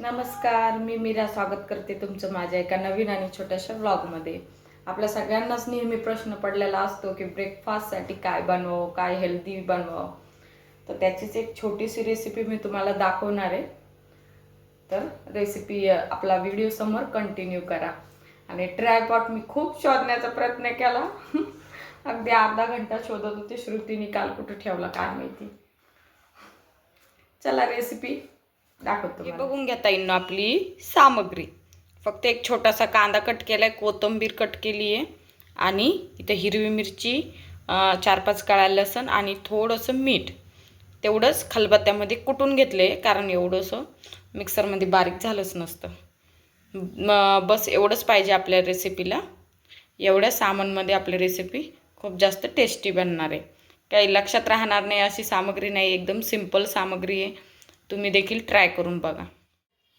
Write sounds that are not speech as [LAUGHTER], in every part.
नमस्कार मी मीरा स्वागत करते तुमचं माझ्या एका नवीन आणि छोट्याशा व्लॉगमध्ये आपल्या सगळ्यांनाच नेहमी प्रश्न पडलेला असतो की ब्रेकफास्टसाठी काय बनवावं काय हेल्दी बनवावं. तर त्याचीच एक छोटीशी रेसिपी मी तुम्हाला दाखवणार आहे. तर रेसिपी आपला व्हिडिओ समोर कंटिन्यू करा. आणि ट्रायपॉट मी खूप शोधण्याचा प्रयत्न केला. [LAUGHS] अगदी अर्धा घंटा शोधत होते श्रुतीने काल कुठं ठेवला काय माहिती. चला रेसिपी दाखवतो. बघून घेता येईल ना आपली सामग्री. फक्त एक छोटासा कांदा कट केलाय कोथिंबीर कट केली आहे. आणि इथं हिरवी मिरची चार पाच काळ्या लसण आणि थोडंसं मीठ. तेवढंच खलबत्त्यामध्ये कुटून घेतले कारण एवढंसं मिक्सरमध्ये बारीक झालंच नसतं. म- बस एवढंच पाहिजे आपल्या रेसिपीला एवढ्या सामानमध्ये आपली रेसिपी खूप जास्त टेस्टी बनणार आहे. काही लक्षात राहणार नाही अशी सामग्री नाही एकदम सिंपल सामग्री आहे. तुम्ही देखील ट्राय करून बघा.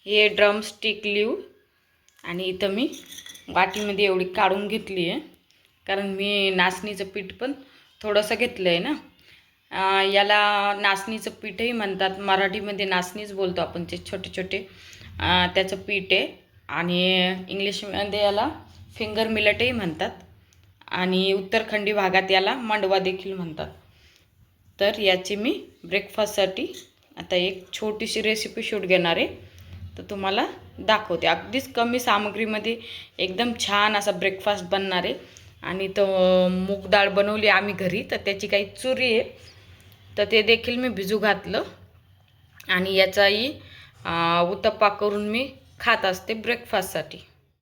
हे ड्रम स्टिक लिव आणि इथं मी वाटीमध्ये एवढी काढून घेतली आहे. कारण मी नाचणीचं पीठ पण थोडंसं घेतलं आहे ना याला नाचणीचं पीठही म्हणतात. मराठीमध्ये नाचणीच बोलतो आपण. ते छोटे छोटे त्याचं पीठ आहे. आणि इंग्लिशमध्ये याला फिंगर मिलटही म्हणतात. आणि उत्तरखंडी भागात याला मांडवा देखील म्हणतात. तर याची मी ब्रेकफास्टसाठी आता एक छोटीशी रेसिपी शूट घेणार आहे. तर तुम्हाला दाखवते. अगदीच कमी सामग्रीमध्ये एकदम छान असा ब्रेकफास्ट बनणार आहे. आणि तो मूग डाळ बनवली आम्ही घरी तर त्याची काही चुरी आहे. तर ते देखील मी भिजू घातलं. आणि याचाही उत्तप्पा करून मी खात असते ब्रेकफास्टसाठी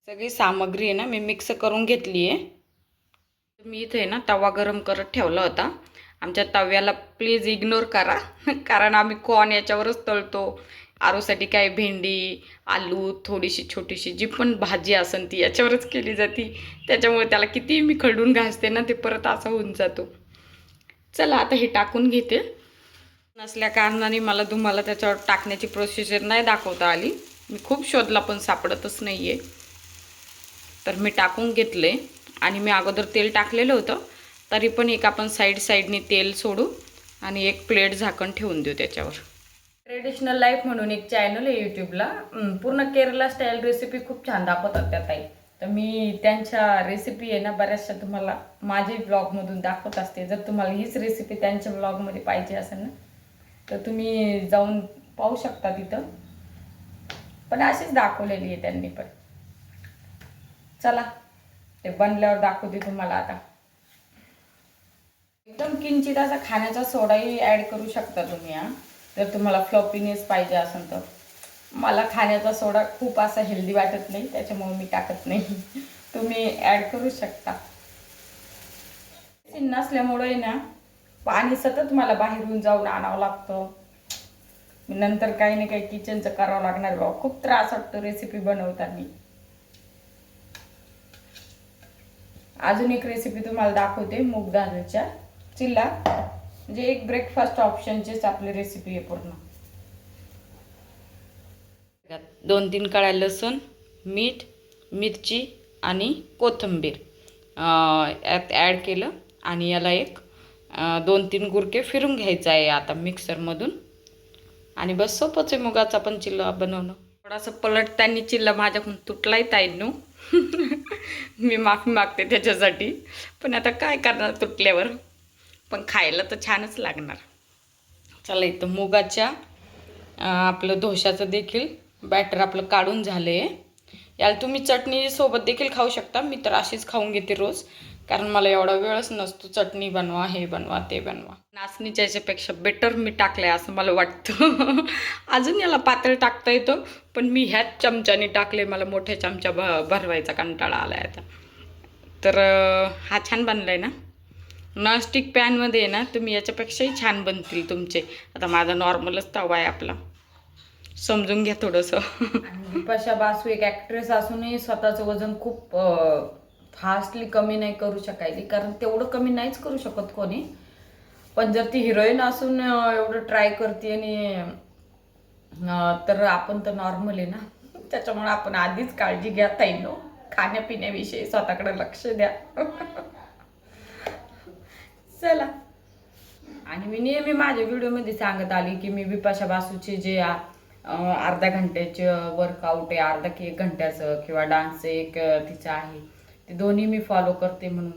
सगळी सामग्री आहे ना मी मिक्स करून घेतली आहे. मी इथे आहे ना तवा गरम करत ठेवला होता. आमच्या तव्याला प्लीज इग्नोर करा. [LAUGHS] कारण आम्ही कॉर्न याच्यावरच तळतो. आरूसाठी काय भेंडी आलू थोडीशी छोटीशी जी पण भाजी असन ती याच्यावरच केली जाते. त्याच्यामुळे त्याला किती मी खडून घासते ना ते परत असा होऊन जातो. चला आता हे टाकून घेते. नसल्या कारणाने मला तुम्हाला त्याच्यावर टाकण्याची प्रोसिजर नाही दाखवता आली. मी खूप शोधला पण सापडतच नाही आहे तर मी टाकून घेतले आणि मी अगोदर तेल टाकलेलं होतं. तरी पण एक आपण साईड साईडने तेल सोडू आणि एक प्लेट झाकण ठेवून देऊ त्याच्यावर. ट्रेडिशनल लाईफ म्हणून एक चॅनल आहे यूट्यूबला पूर्ण केरला स्टाईल रेसिपी खूप छान दाखवतात त्या ताई. तर मी त्यांच्या रेसिपी आहे ना बऱ्याचशा तुम्हाला माझे ब्लॉगमधून दाखवत असते. जर तुम्हाला हीच रेसिपी त्यांच्या ब्लॉगमध्ये पाहिजे असेल ना तर तुम्ही जाऊन पाहू शकता तिथं. पण अशीच दाखवलेली आहे त्यांनी पण. चला ते बनल्यावर दाखवते तुम्हाला आता. एकदम किंचित असा खाण्याचा सोडाही ॲड करू शकता तुम्ही हा. जर तुम्हाला फ्लॉपीनेस पाहिजे असेल तर. मला खाण्याचा सोडा खूप असा हेल्दी वाटत नाही त्याच्यामुळे मी टाकत नाही. तुम्ही ॲड करू शकता. नसल्यामुळे ना पाणी सतत मला बाहेरून जाऊन आणावं लागतं. नंतर काही ना काही किचनचं करावं लागणार बाबा. खूप त्रास वाटतो रेसिपी बनवताना. अजून एक रेसिपी तुम्हाला दाखवते मूग दाळीच्या चिल्ला. म्हणजे एक ब्रेकफास्ट ऑप्शनचीच आपली रेसिपी आहे पूर्ण. दोन तीन काळ्या लसूण मीठ मिरची आणि कोथिंबीर. यात ॲड केलं आणि याला एक दोन तीन गुरके फिरून घ्यायचं आहे आता मिक्सरमधून आणि बस सोपंच आहे मुगाचा पण चिल्ला बनवणं. थोडासा पलटताना चिल्ला माझ्याकडून तुटलाही ताईंनो. [LAUGHS] मी माफी मागते त्याच्यासाठी. पण आता काय करणार तुटल्यावर? पण खायला तर छानच लागणार. चला इथं मुगाच्या आपलं डोशाचं देखील बॅटर आपलं काढून झालं आहे याला तुम्ही चटणी सोबत देखील खाऊ शकता. मी तर अशीच खाऊन घेते रोज. कारण मला एवढा वेळच नसतो. चटणी बनवा हे बनवा ते बनवा. नाचणीच्या याच्यापेक्षा बेटर मी टाकलं आहे असं मला वाटतं. [LAUGHS] अजून याला पातळ टाकता येतं. पण मी ह्याच चमच्याने टाकले मला मोठ्या चमचा भ भरवायचा कंटाळा आला आहे आता. तर हा छान बनला आहे ना? नॉनस्टिक पॅनमध्ये आहे ना तुम्ही याच्यापेक्षाही छान बनतील तुमचे. आता माझा नॉर्मलच तवा आहे आपला. समजून घ्या थोडंसं. आणि बिपाशा बासू एक ॲक्ट्रेस असूनही स्वतःचं वजन खूप फास्टली कमी नाही करू शकायली. कारण तेवढं कमी नाहीच करू शकत कोणी. पण जर ती हिरोईन असून एवढं ट्राय करते आणि तर आपण तर नॉर्मल आहे ना. त्याच्यामुळे आपण आधीच काळजी घ्या ताईनो हो. खाण्यापिण्याविषयी स्वतःकडे लक्ष द्या. [LAUGHS] चला. आणि मी नेहमी माझ्या व्हिडिओमध्ये सांगत आली की मी बिपाशा बासूचे जे अर्ध्या घंट्याचे वर्कआउट आहे अर्धा की एक घंट्याचं किंवा डान्स एक तिचं आहे ते दोन्ही मी फॉलो करते म्हणून.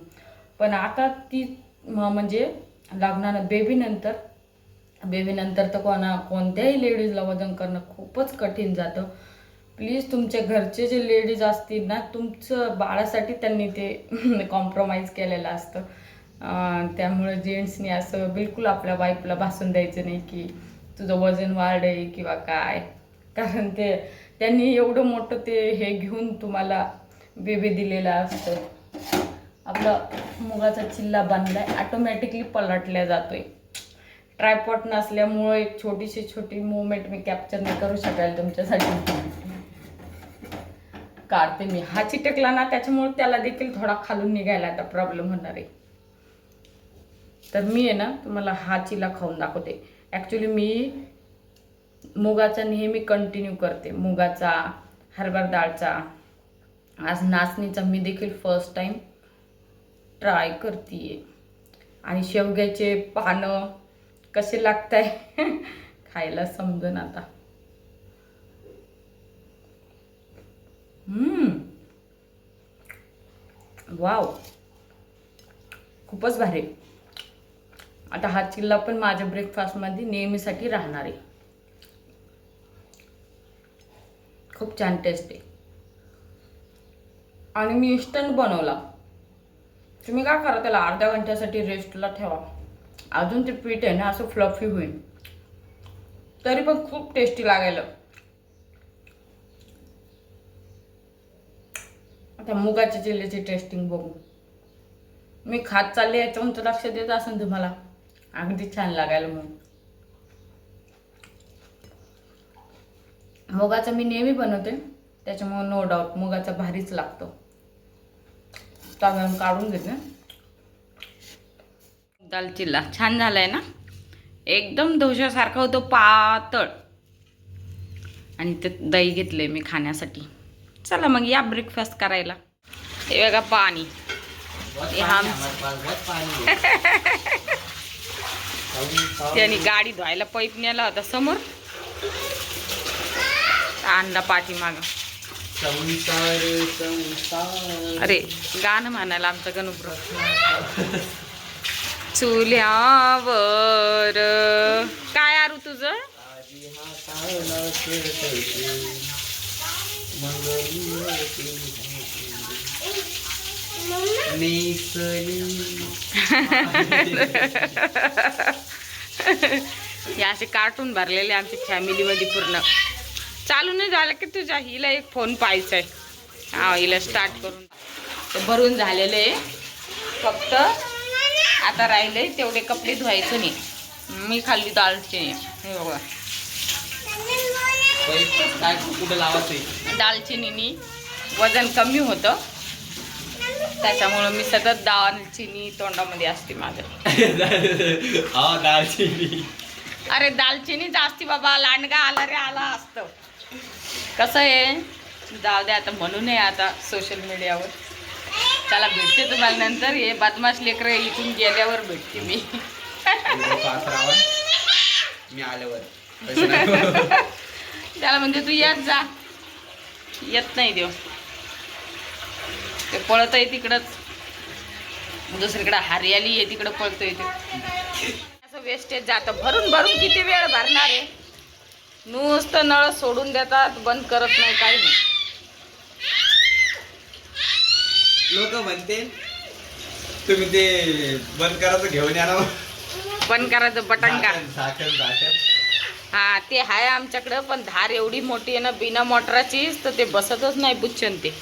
पण आता ती म्हणजे लग्नानं बेबीनंतर बेबीनंतर तर कोणा कोणत्याही लेडीजला वजन करणं खूपच कठीण जातं. प्लीज तुमच्या घरचे जे लेडीज असतील ना तुमचं बाळासाठी त्यांनी ते [LAUGHS] कॉम्प्रोमाइज केलेलं असतं. त्यामुळे जेंट्सनी असं बिलकुल आपल्या वाईफला भासून द्यायचं नाही की तुझं वजन वाढे किंवा काय. कारण ते त्यांनी एवढं मोठं ते हे घेऊन तुम्हाला बेबी दिलेला असतं. आपला मुगाचा चिल्ला बांधलाय ऑटोमॅटिकली पलटल्या जातोय. ट्रायपॉट नसल्यामुळं एक छोटीशी छोटी मुवमेंट मी कॅप्चर नाही करू शकाल तुमच्यासाठी. काढते मी. हा चिटकला ना त्याच्यामुळे त्याला देखील थोडा खालून निघायला आता प्रॉब्लेम होणार आहे. तर मी आहे ना तुम्हाला हा चिला खाऊन दाखवते. ॲक्च्युली मी मुगाचा नेहमी कंटिन्यू करते. मुगाचा हरभरा डाळचा. आज नाचणीचा मी देखील फर्स्ट टाईम ट्राय करते आणि शेवग्याचे पानं कसे लागत आहे [LAUGHS] खायला समजून आता. वाव खूपच भारी. आता हा चिल्ला पण माझ्या ब्रेकफास्टमध्ये नेहमीसाठी राहणार आहे. खूप छान टेस्ट आहे. आणि मी इन्स्टंट बनवला. तुम्ही काय करा त्याला अर्ध्या घंट्यासाठी रेस्टला ठेवा. अजून ते पीठ आहे ना असं फ्लफी होईल. तरी पण खूप टेस्टी लागायला आता मुगाच्या चिल्ल्याची टेस्टिंग बघू. मी खात चालले याच्यावर लक्ष देत असेल तुम्हाला. अगदी छान लागायला म्हणून मुगाचं मी नेहमी बनवते त्याच्यामुळे नो डाऊट मुगाचा भारीच लागतो. तांदूळ काढून घेते. दाल चिल्ला छान झालाय ना? एकदम धोशासारखा होतो पातळ. आणि ते दही घेतलंय मी खाण्यासाठी. चला मग या ब्रेकफास्ट करायला. हे बघा पाणी. हे आम- [LAUGHS] त्याने गाडी धुवायला पैप नेला होता समोर. आणला पाठीमाग. अरे गाणं म्हणायला आमचं गणुप्र चुल्यावर. काय आरू तुझं? हे [LAUGHS] असे कार्टून भरलेले आमच्या फॅमिलीमध्ये पूर्ण. चालू नाही झालं की तुझ्या हिला एक फोन पाहायचा आहे हा हिला स्टार्ट करून. ते भरून झालेले आहे. फक्त आता राहिले तेवढे कपडे धुवायचं नाही. मी खाल्ली दालचिनी हे बघा. दालचिनीनी वजन कमी होतं. त्याच्यामुळं मी सतत दालचिनी तोंडामध्ये असते माझं. [LAUGHS] हा दालचिनी. अरे दालचिनी जास्ती बाबा लांडगा आला रे आला असतं. कसं आहे? जाऊ दे आता म्हणू नये आता सोशल मीडियावर चला भेटते तुम्हाला नंतर. हे बदमाश लेकरं इथून गेल्यावर भेटते मी. रावण मी आल्यावर. तसं नाही. [LAUGHS] त्याला म्हणजे तू येत जा. येत नाही देव. ते पळत आहे तिकडंच. दुसरीकडं हरियाली आहे तिकडं पळतोय ते. असं वेस्टेज जातं. भरून भरून किती वेळ भरणार आहे? नुसतं नळ सोडून देतात बंद करत नाही काही नाही. लोक म्हणते तुम्ही ते बंद करायचं घेऊन या ना. बंद करायचं बटन का. हा ते आहे आमच्याकडं पण धार एवढी मोठी आहे ना बिना मोटराचीच तर ते बसतच नाही बुच्छन ते.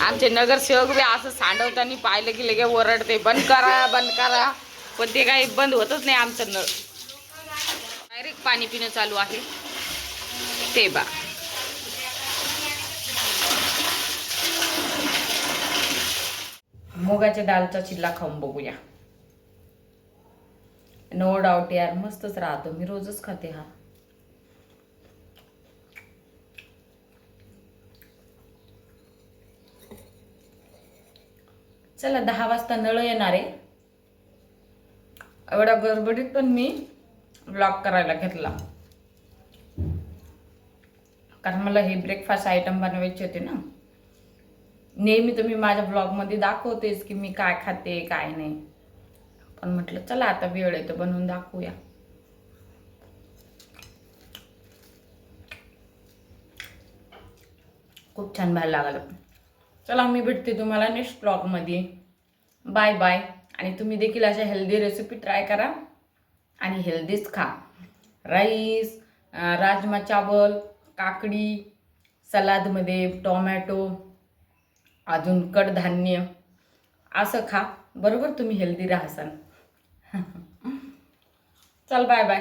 आमचे नगरसेवक बी असं सांडवताना पाहिलं की लगे ओरडते बंद करा बंद करा. पण ते काही बंद होतच नाही आमचं नळ. डायरेक्ट पाणी पिणं चालू आहे. ते बा. मुगाच्या डालचा चिल्ला खाऊन बघूया. नो डाऊट यार मस्तच राहतो. मी रोजच खाते हा. चला दहा वाजता नळ येणार आहे. एवढ्या गडबडीत पण मी ब्लॉक करायला घेतला. कारण मला हे ब्रेकफास्ट आयटम बनवायचे होते ना. नेहमी तर मी माझ्या ब्लॉगमध्ये दाखवतेच की मी काय खाते काय नाही. पण म्हटलं चला आता वेळ आहे तर बनवून दाखवूया. खूप छान व्हायला लागलं. चला मी भेटते तुम्हाला नेक्स्ट ब्लॉगमध्ये बाय बाय आणि तुम्ही देखील अशा हेल्दी रेसिपी ट्राय करा आणि हेल्दीच खा. राईस राजमा चावल काकडी सलादमध्ये टोमॅटो अजून कडधान्य असं खा. बरोबर तुम्ही हेल्दी राहसान [LAUGHS] चल बाय बाय